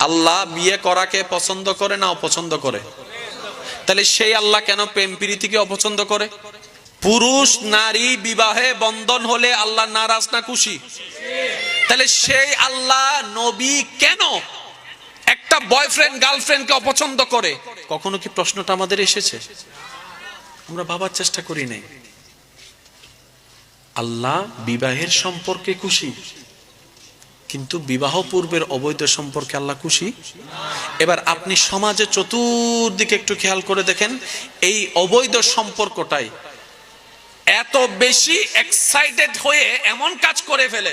আল্লাহ বিয়ে করাকে পছন্দ করে না অপছন্দ করে? তাহলে সেই আল্লাহ কেন প্রেম প্রীতিকে অপছন্দ করে? পুরুষ, নারী বিবাহে বন্ধন হলে আল্লাহ নারাজ না খুশি? তাহলে সেই আল্লাহ নবী কেন একটা বয়ফ্রেন্ড, গার্লফ্রেন্ডকে অপছন্দ করে? কখনো কি প্রশ্নটা আমাদের এসেছে? আমরা ভাবার চেষ্টা করি নাই। আল্লাহ বিবাহের সম্পর্কে খুশি? কিন্তু বিবাহ পূর্বের অবৈধ সম্পর্কে আল্লাহ খুশি। এবার আপনি সমাজে চতুর্দিকে একটু খেয়াল করে দেখেন, এই অবৈধ সম্পর্কটাই এত বেশি এক্সাইটেড হয়ে এমন কাজ করে ফেলে,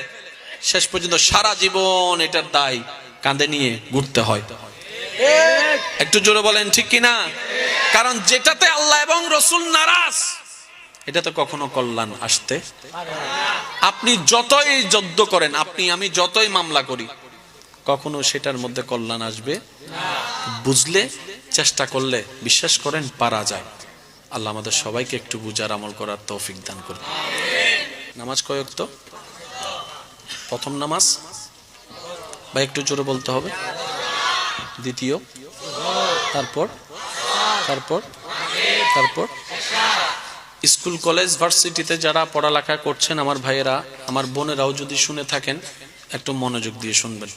শেষ পর্যন্ত সারা জীবন এটার দায় কাঁধে নিয়ে ঘুরতে হয়। একটু জোরে বলেন, ঠিক কিনা? কারণ যেটাতে আল্লাহ এবং রসুল নারাজ এটাতে কখনো কল্যাণ আসতে। আপনি যতই যদ্দ করেন, আপনি, আমি যতই মামলা করি, কখনো সেটার মধ্যে কল্যাণ আসবে? বুঝলে, চেষ্টা করলে, বিশ্বাস করেন, পারা যায়। আল্লাহ আমাদের সবাইকে একটু বুঝার আমল করার তৌফিক দান করবে নামাজ কয়েক তো প্রথম নামাজ? বা একটু জোরে বলতে হবে। দ্বিতীয়? তারপর? তারপর? তারপর? স্কুল, কলেজ, ভার্সিটিতে যারা পড়ালেখা করছেন, আমার ভাইয়েরা, আমার বোনেরাও যদি শুনে থাকেন, একটু মনোযোগ দিয়ে শুনবেন।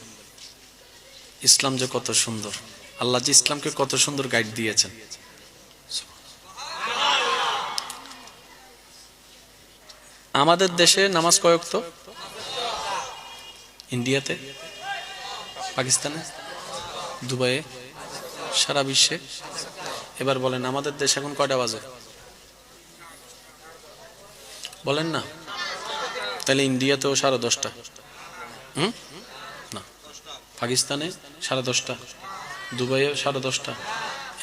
ইসলাম যে কত সুন্দর। আল্লাহ যে ইসলামকে কত সুন্দর গাইড দিয়েছেন। আমাদের দেশে নামাজ কয়েক তো? ইন্ডিয়াতে? পাকিস্তানে? দুবাইয়ে? সারা বিশ্বে? এবার বলেন, আমাদের দেশ এখন কয়টা বাজে? বলেন না। তাহলে ইন্ডিয়াতেও সাড়ে দশটা। হুম? না। পাকিস্তানে সাড়ে দশটা। দুবাইয়ে সাড়ে দশটা।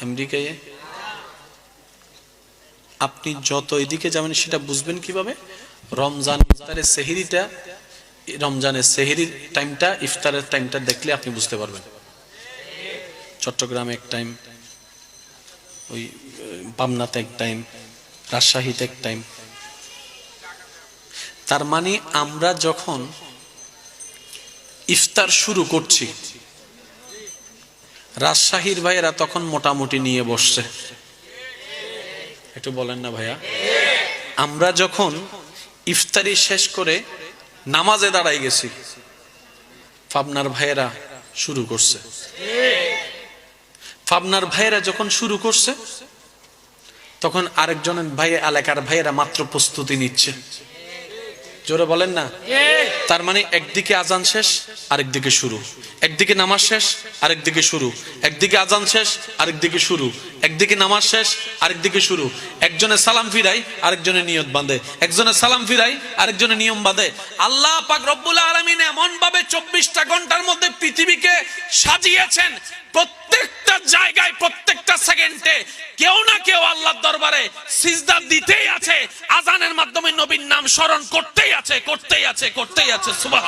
আমেরিকায় আপনি যত এদিকে যাবেন সেটা বুঝবেন কীভাবে? রমজান ইফতারের সেহিরিটা, রমজানের সেহিরির টাইমটা, ইফতারের টাইমটা দেখলে আপনি বুঝতে পারবেন। চট্টগ্রামে এক টাইম, ওই পাবনাতে এক টাইম, রাজশাহীতে এক টাইম তার মানে আমরা যখন ইফতার শুরু করছি, রাজশাহীর ভাইয়েরা তখন মোটামুটি নিয়ে বসছে। একটু বলেন না ভাইয়া। আমরা যখন ইফতারি শেষ করে নামাজে দাঁড়াই গেছি পাবনার ভাইয়েরা শুরু করছে। পাবনার ভাইয়েরা যখন শুরু করছে, তখন আরেকজনের ভাই, এলাকার ভাইয়েরা মাত্র প্রস্তুতি নিচ্ছে। জোরে বলেন না। তার মানে একদিকে আজান শেষ আরেকদিকে শুরু। একদিকে নামাজ শেষ আরেকদিকে শুরু। একদিকে আজান শেষ আরেকদিকে শুরু। একদিকে নামাজ শেষ আরেকদিকে শুরু। একজনে সালাম ফিরাই আরেকজনে নিয়ত বাঁধে। একজনে সালাম ফিরাই আরেকজনে নিয়ম বাঁধে। আল্লাহ পাক রব্বুল আলামিন এমন ভাবে চব্বিশটা ঘণ্টার মধ্যে পৃথিবীকে সাজিয়েছেন। প্রত্যেকটা জায়গায় প্রত্যেকটা সেকেন্ডে কেউ না কেউ আল্লাহর দরবারে সিজদা দিতেই আছে আজানের মাধ্যমে নবীর নাম স্মরণ করতেই আছে করতেই আছে করতেই আছে সুবাহ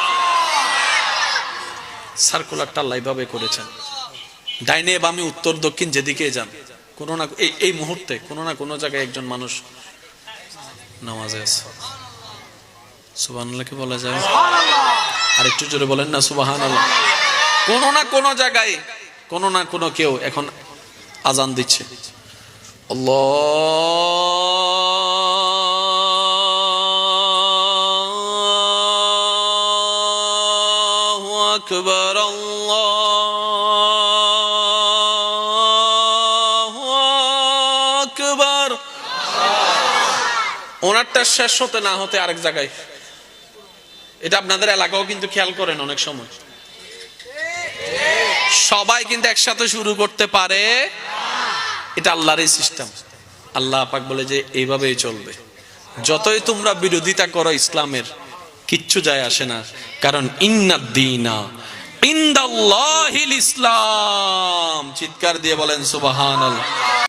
সার্কুলারটা আল্লাহ এইভাবে করেছেন। ডাইনে বামে উত্তর দক্ষিণ যেদিকে যান কোনো না এই এই মুহূর্তে কোনো না কোনো জায়গায় একজন মানুষ নামাজে আছে। সুবহানাল্লাহকে বলা যায়? আর একটু জোরে বলেন না সুবহানাল্লাহ। কোনো না কোনো জায়গায় কোনো না কোনো কেউ এখন আজান দিচ্ছে। আকবার আকবার। ওনারটা শেষ হতে না হতে আরেক জায়গায়। এটা আপনাদের এলাকাও কিন্তু খেয়াল করেন অনেক সময়। সবাই কিন্তু একসাথে শুরু করতে পারে। এটা আল্লাহরই সিস্টেম। আল্লাহ পাক বলে যে এইভাবেই চলবে। যতই তোমরা বিরোধিতা করো ইসলামের, কিচ্ছু যায় আসে না। কারণ ইন্নাদ্দিনা ইন্দাল্লাহিল ইসলাম। চিৎকার দিয়ে বলেন সুবহানাল্লাহ।